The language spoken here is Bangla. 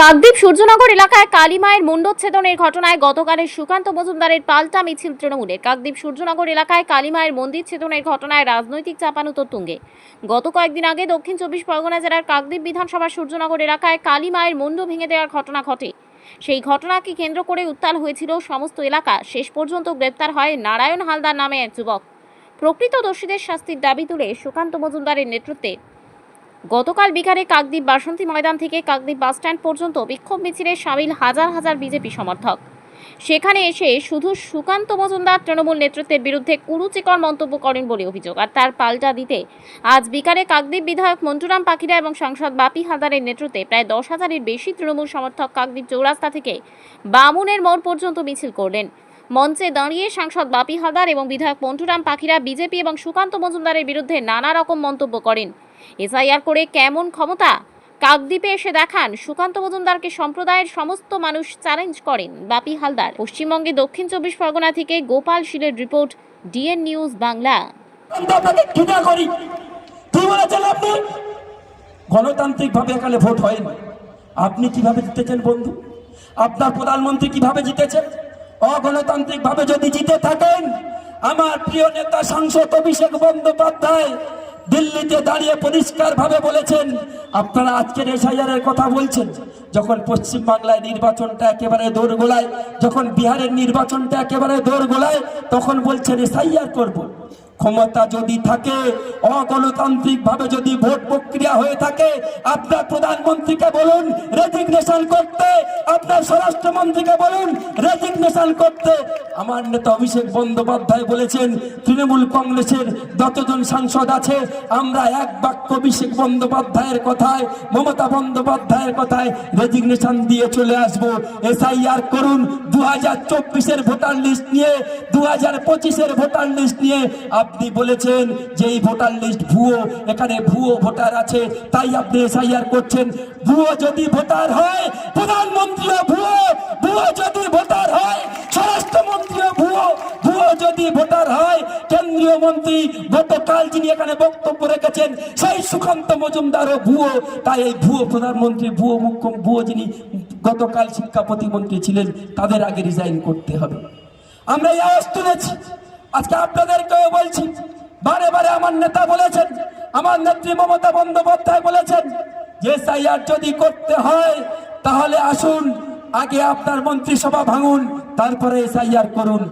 কাকদ্বীপ সূর্যনগর এলাকায় কালীমায়ের মুন্ডচ্ছেদনের ঘটনায় গতকালের সুকান্ত মজুমদারের পাল্টা মিছিল তৃণমূলের। কাকদ্বীপ সূর্যনগর এলাকায় কালীমায়ের মন্দির ছেদনের ঘটনায় রাজনৈতিক চাপানুতর তুঙ্গে গত কয়েকদিন আগে দক্ষিণ চব্বিশ পরগনা জেলার কাকদ্বীপ বিধানসভা সূর্যনগর এলাকায় কালীমায়ের মুন্ড ভেঙে দেওয়ার ঘটনা ঘটে। সেই ঘটনাকে কেন্দ্র করে উত্তাল হয়েছিল সমস্ত এলাকা। শেষ পর্যন্ত গ্রেপ্তার হয় নারায়ণ হালদার নামে এক যুবক। প্রকৃত দোষীদের শাস্তির দাবি তুলে সুকান্ত মজুমদারের নেতৃত্বে গতকাল বিকালে কাকদ্বীপ বাসন্তী ময়দান থেকে কাকদ্বীপ বাসস্ট্যান্ড পর্যন্ত বিক্ষোভ মিছিলে সামিল হাজার হাজার বিজেপি সমর্থক। সেখানে এসে শুধু সুকান্ত মজুমদার তৃণমূল নেতৃত্বের বিরুদ্ধে কুরুচিকর মন্তব্য করেন বলে অভিযোগ। আর তার পাল্টা দিতে আজ বিকালে কাকদ্বীপ বিধায়ক মন্টুরাম পাখিরা এবং সাংসদ বাপি হালদারের নেতৃত্বে প্রায় দশ হাজারের বেশি তৃণমূল সমর্থক কাকদ্বীপ চৌরাস্তা থেকে বামুনের মোড় পর্যন্ত মিছিল করলেন। মঞ্চে দাঁড়িয়ে সাংসদ বাপি হাদার এবং বিধায়ক মন্টুরাম পাখিরা, বিজেপি এবং সুকান্ত মজুমদারের বিরুদ্ধে নানা রকম মন্তব্য করেন। এসআইআর করে কেমন ক্ষমতা? কাকদ্বীপে এসে দেখান, সুকান্ত মজুমদারকে সম্প্রদায়ের সমস্ত মানুষ চ্যালেঞ্জ করেন বাপি হালদার। পশ্চিমবঙ্গে দক্ষিণ চব্বিশ পরগনা থেকে গোপাল শিলের রিপোর্ট, ডিএন নিউজ বাংলা। গণতান্ত্রিক ভাবে এখানে ভোট হয়নি। আপনি কীভাবে জিতেছেন বন্ধু? আপনার প্রধানমন্ত্রী কীভাবে জিতেছেন অগণতান্ত্রিক ভাবে যদি জিতে থাকেন, আমার প্রিয় নেতা সাংসদ অভিষেক বন্দ্যোপাধ্যায় দিল্লিতে দাঁড়িয়ে পরিষ্কার ভাবে বলেছেন, আপনারা আজকের এসআইআরের কথা বলছেন, যখন পশ্চিমবাংলায় নির্বাচনটা একেবারে দৌড় গোলায় যখন বিহারের নির্বাচনটা একেবারে দৌড় গোলায় তখন বলছেন এসআইআর করব। ক্ষমতা যদি থাকে অগণতান্ত্রিক ভাবে যদি ভোট প্রক্রিয়া হয়ে থাকে, আপনার প্রধানমন্ত্রীকে বলুন রেজিগনেশন করতে, আপনার স্বরাষ্ট্রমন্ত্রীকে বলুন রেজিগনেশন করতে। আমার নেতা অভিষেক বন্দ্যোপাধ্যায় বলেছেন, তৃণমূল কংগ্রেসের যতজন সাংসদ আছে, আমরা এক বাক্য অভিষেক বন্দ্যোপাধ্যায়ের কথায়, মমতা বন্দ্যোপাধ্যায়ের কথায় রেজিগনেশন দিয়ে চলে আসব। এসআইআর করুন দু হাজার চব্বিশের ভোটার লিস্ট নিয়ে দু হাজার পঁচিশের ভোটার লিস্ট নিয়ে আপনি বলেছেন যে এই ভোটার লিস্ট ভুয়ো, এখানে ভুয়ো ভোটার আছে, তাই আপনি এসআইআর করছেন। ভুয়ো যদি ভোটার হয়, প্রধানমন্ত্রীও ভুয়ো ভুয়ো যদি ভোটার হয়, স্বরাষ্ট্রমন্ত্রীও ভুয়ো ভুয়ো যদি ভোটার হয়, কেন্দ্রীয় মন্ত্রী গতকাল যিনি এখানে বক্তব্য রেখেছেন, সেই সুকান্ত মজুমদারও ভুয়ো। তাই এই ভুয়ো প্রধানমন্ত্রী, ভুয়ো মুখ্য, ভুয়ো যিনি গতকাল শিক্ষা প্রতিমন্ত্রী ছিলেন, তাদের আগে রিজাইন করতে হবে। আমরা এই আওয়াজ তুলেছি। আজকে আপনাদেরকেও বলছি, বারে বারে আমার নেতা বলেছেন, আমার নেত্রী মমতা বন্দ্যোপাধ্যায় বলেছেন যে সাইয়ার যদি করতে হয়, তাহলে আসুন, আগে আপনার মন্ত্রিসভা ভাঙুন, তারপরে এসআইআর করুন।